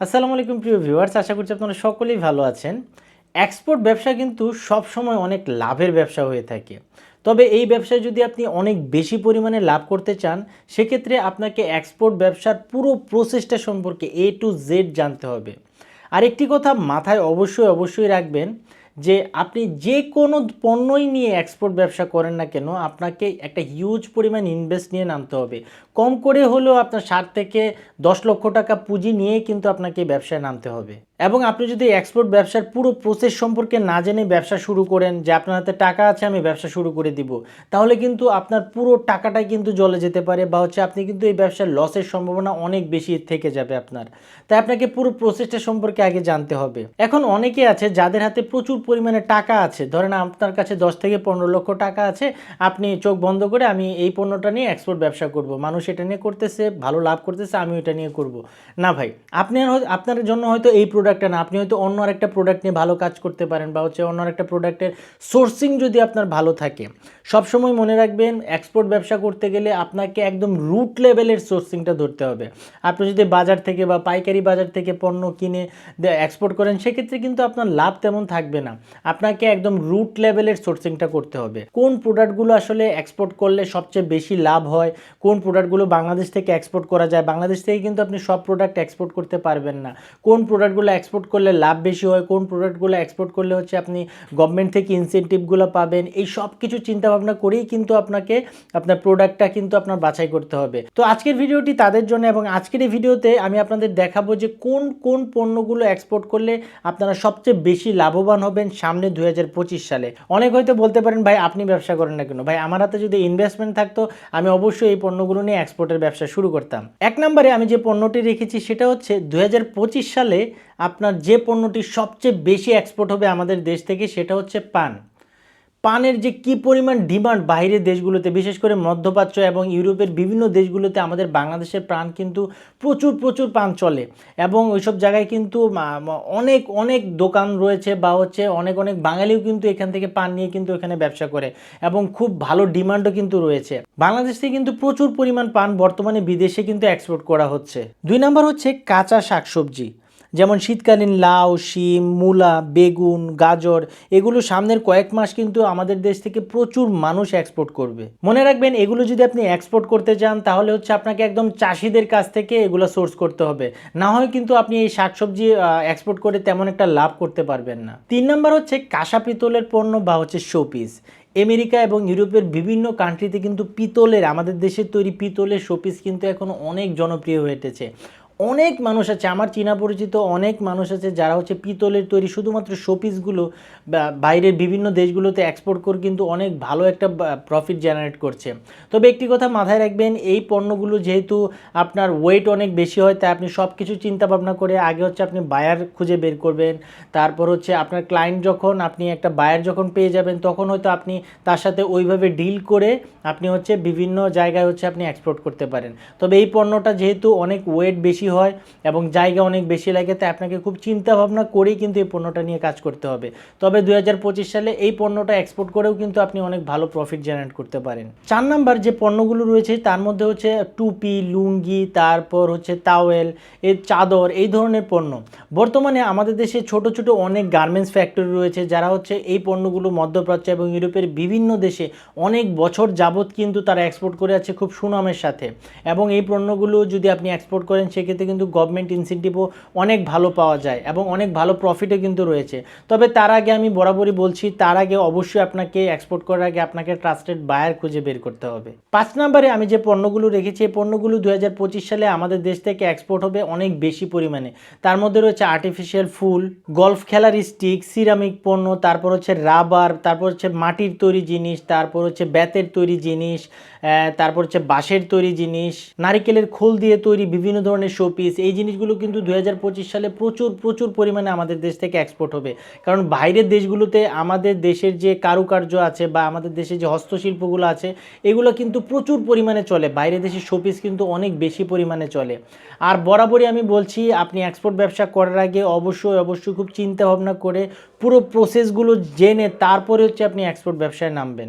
আসসালামু আলাইকুম প্রিয় ভিউয়ার্স, আশা করছি আপনারা সকলেই ভালো আছেন। এক্সপোর্ট ব্যবসা কিন্তু সব সময় অনেক লাভের ব্যবসা হয়ে থাকে। তবে এই ব্যবসায় যদি আপনি অনেক বেশি পরিমাণে লাভ করতে চান, সেক্ষেত্রে আপনাকে এক্সপোর্ট ব্যবসার পুরো প্রসেসটা সম্পর্কে এ টু জেড জানতে হবে। আর একটি কথা মাথায় অবশ্যই অবশ্যই রাখবেন যে আপনি যে কোনো পণ্যই নিয়ে এক্সপোর্ট ব্যবসা করেন না কেন, আপনাকে একটা হিউজ পরিমাণ ইনভেস্ট নিয়ে নামতে হবে। কম করে হলেও আপনার ষাট থেকে দশ লক্ষ টাকা পুঁজি নিয়ে কিন্তু আপনাকে ব্যবসায় নামতে হবে। এবং আপনি যদি এক্সপোর্ট ব্যবসার পুরো প্রসেস সম্পর্কে না জেনে ব্যবসা শুরু করেন যে আপনার হাতে টাকা আছে, আমি ব্যবসা শুরু করে দিব, তাহলে কিন্তু আপনার পুরো টাকাটাই কিন্তু জলে যেতে পারে বা হচ্ছে আপনি কিন্তু এই ব্যবসার লসের সম্ভাবনা অনেক বেশি থেকে যাবে আপনার। তাই আপনাকে পুরো প্রসেসটা সম্পর্কে আগে জানতে হবে। এখন অনেকে আছে যাদের হাতে প্রচুর পরিমাণে টাকা আছে, ধরেন আপনার কাছে দশ থেকে পনেরো লক্ষ টাকা আছে, আপনি চোখ বন্ধ করে আমি এই পণ্যটা নিয়ে এক্সপোর্ট ব্যবসা করব। মানুষ এটা নিয়ে করতেছে, ভালো লাভ করতেছে আমি এটা নিয়ে করব। না ভাই, আপনি আর আপনার জন্য হয়তো এই প্রোডাক্টটা না, আপনি হয়তো অন্য আরেকটা প্রোডাক্ট নিয়ে ভালো কাজ করতে পারেন বা হচ্ছে অন্য আরেকটা প্রোডাক্টের সোর্সিং যদি আপনার ভালো থাকে, সবসময় মনে রাখবেন এক্সপোর্ট ব্যবসা করতে গেলে আপনাকে একদম রুট লেভেলের সোর্সিংটা ধরতে হবে। আপনি যদি বাজার থেকে বা পাইকারি বাজার থেকে পণ্য কিনে এক্সপোর্ট করেন, সেক্ষেত্রে কিন্তু আপনার লাভ তেমন থাকবে না। আপনাকে একদম রুট লেভেলের সোর্সিংটা করতে হবে। কোন প্রোডাক্টগুলো আসলে এক্সপোর্ট করলে সবচেয়ে বেশি লাভ হয়, কোন প্রোডাক্টগুলো বাংলাদেশ থেকে এক্সপোর্ট করা যায়, বাংলাদেশ থেকে কিন্তু আপনি সব প্রোডাক্ট এক্সপোর্ট করতে পারবেন না। কোন প্রোডাক্টগুলো এক্সপোর্ট করলে লাভ বেশি হয়, কোন প্রোডাক্টগুলো এক্সপোর্ট করলে হচ্ছে আপনি গভর্নমেন্ট থেকে ইনসেন্টিভগুলো পাবেন, এই সব কিছু চিন্তা ভাবনা করেই কিন্তু আপনাকে আপনার প্রোডাক্টটা কিন্তু আপনার বাছাই করতে হবে। তো আজকের ভিডিওটি তাদের জন্য এবং আজকের এই ভিডিওতে আমি আপনাদের দেখাবো যে কোন কোন পণ্যগুলো এক্সপোর্ট করলে আপনারা সবচেয়ে বেশি লাভবান হবেন সামনে দু হাজার পঁচিশ সালে। অনেক হয়তো বলতে পারেন, ভাই, আপনি ব্যবসা করেন না কেন? ভাই, আমার হাতে যদি ইনভেস্টমেন্ট থাকতো, আমি অবশ্যই এই পণ্যগুলো নিয়ে এক্সপোর্টের ব্যবসা শুরু করতাম। এক নম্বরে আমি যে পণ্যটি রেখেছি সেটা হচ্ছে দু হাজার পঁচিশ সালে আপনার যে পণ্যটি সবচেয়ে বেশি এক্সপোর্ট হবে আমাদের দেশ থেকে সেটা হচ্ছে পান। পানের যে কি পরিমাণ ডিমান্ড বাইরের দেশগুলোতে, বিশেষ করে মধ্যপ্রাচ্য এবং ইউরোপের বিভিন্ন দেশগুলোতে আমাদের বাংলাদেশের প্রাণ কিন্তু প্রচুর প্রচুর পান চলে। এবং ওইসব জায়গায় কিন্তু অনেক অনেক দোকান রয়েছে বা হচ্ছে অনেক অনেক বাঙালিও কিন্তু এখান থেকে পান নিয়ে কিন্তু এখানে ব্যবসা করে এবং খুব ভালো ডিমান্ডও কিন্তু রয়েছে। বাংলাদেশ থেকে কিন্তু প্রচুর পরিমাণ পান বর্তমানে বিদেশে কিন্তু এক্সপোর্ট করা হচ্ছে। দুই নম্বর হচ্ছে কাঁচা শাকসবজি। যেমন শীতকালীন লাউ, শিম, মূলা, বেগুন, গাজর, এগুলো সামনের কয়েক মাস কিন্তু আমাদের দেশ থেকে প্রচুর মানুষ এক্সপোর্ট করবে। মনে রাখবেন, এগুলো যদি আপনি এক্সপোর্ট করতে চান, তাহলে হচ্ছে আপনাকে একদম চাষিদের কাছ থেকে এগুলো সোর্স করতে হবে। না হয় কিন্তু আপনি এই শাকসবজি এক্সপোর্ট করে তেমন একটা লাভ করতে পারবেন না। তিন নম্বর হচ্ছে কাঁসা পিতলের পণ্য বা হচ্ছে শোপিস আমেরিকা এবং ইউরোপের বিভিন্ন কান্ট্রিতে কিন্তু পিতলের, আমাদের দেশের তৈরি পিতলের শোপিস কিন্তু এখন অনেক জনপ্রিয় হয়ে উঠেছে। অনেক মানুষ আছে, আমার চীনা পরিচিত অনেক মানুষ আছে যারা হচ্ছে পিতলের তৈরি শুধুমাত্র শোপিসগুলো বাইরের বিভিন্ন দেশগুলোতে এক্সপোর্ট করে কিন্তু অনেক ভালো একটা প্রফিট জেনারেট করছে। তবে একটি কথা মাথায় রাখবেন, এই পণ্যগুলো যেহেতু আপনার ওয়েট অনেক বেশি হয়, তাই আপনি সব কিছু চিন্তা ভাবনা করে আগে হচ্ছে আপনি বায়ার খুঁজে বের করবেন। তারপর হচ্ছে আপনার ক্লায়েন্ট যখন, আপনি একটা বায়ার যখন পেয়ে যাবেন, তখন হয়তো আপনি তার সাথে ওইভাবে ডিল করে আপনি হচ্ছে বিভিন্ন জায়গায় হচ্ছে আপনি এক্সপোর্ট করতে পারেন। তবে এই পণ্যটা যেহেতু অনেক ওয়েট বেশি হয় এবং জায়গা অনেক বেশি লাগে, তাই আপনাকে খুব চিন্তা ভাবনা করেই কিন্তু এই পণ্যটা নিয়ে কাজ করতে হবে। তবে দু হাজার পঁচিশ সালে এই পণ্যটা এক্সপোর্ট করেও কিন্তু আপনি অনেক ভালো প্রফিট জেনারেট করতে পারেন। চার নাম্বার যে পণ্যগুলো রয়েছে, তার মধ্যে হচ্ছে টুপি, লুঙ্গি, তারপর হচ্ছে তাওয়েল এর চাদর, এই ধরনের পণ্য। বর্তমানে আমাদের দেশে ছোট ছোট অনেক গার্মেন্টস ফ্যাক্টরি রয়েছে, যারা হচ্ছে এই পণ্যগুলো মধ্যপ্রাচ্য এবং ইউরোপের বিভিন্ন দেশে অনেক বছর যাবৎ কিন্তু তারা এক্সপোর্ট করে আছে খুব সুনামের সাথে। এবং এই পণ্যগুলো যদি আপনি এক্সপোর্ট করেন, সেক্ষেত্রে কিন্তু গভর্নমেন্ট ইনসেন্টিভও অনেক ভালো পাওয়া যায় এবং অনেক ভালো প্রফিটও কিন্তু রয়েছে। তবে তার আগে আমি বরাবরই বলছি, তার আগে অবশ্যই আপনাকে এক্সপোর্ট করার আগে আপনাকে ট্রাস্টেড বায়ার খুঁজে বের করতে হবে। পাঁচ নম্বরে আমি যে পণ্যগুলো রেখেছি, এই পণ্যগুলো দুহাজার পঁচিশ সালে আমাদের দেশ থেকে এক্সপোর্ট হবে অনেক বেশি পরিমাণে। তার মধ্যে রয়েছে আর্টিফিশিয়াল ফুল গলফ খেলার স্টিক সিরামিক পণ্য, তারপর হচ্ছে রাবার তারপর হচ্ছে মাটির তৈরি জিনিস, তারপর হচ্ছে বেতের তৈরি জিনিস তারপর হচ্ছে বাঁশের তৈরি জিনিস, নারিকেলের খোল দিয়ে তৈরি বিভিন্ন ধরনের শোপিস এই জিনিসগুলো কিন্তু দু হাজার পঁচিশ সালে প্রচুর প্রচুর পরিমাণে আমাদের দেশ থেকে এক্সপোর্ট হবে। কারণ বাইরের দেশগুলোতে আমাদের দেশের যে কারুকার্য আছে বা আমাদের দেশে যে হস্তশিল্পগুলো আছে, এগুলো কিন্তু প্রচুর পরিমাণে চলে। বাইরের দেশের শোপিস কিন্তু অনেক বেশি পরিমাণে চলে। আর বরাবরই আমি বলছি, আপনি এক্সপোর্ট ব্যবসা করার আগে অবশ্যই অবশ্যই খুব চিন্তা ভাবনা করে পুরো প্রসেসগুলো জেনে তারপরে হচ্ছে আপনি এক্সপোর্ট ব্যবসায় নামবেন।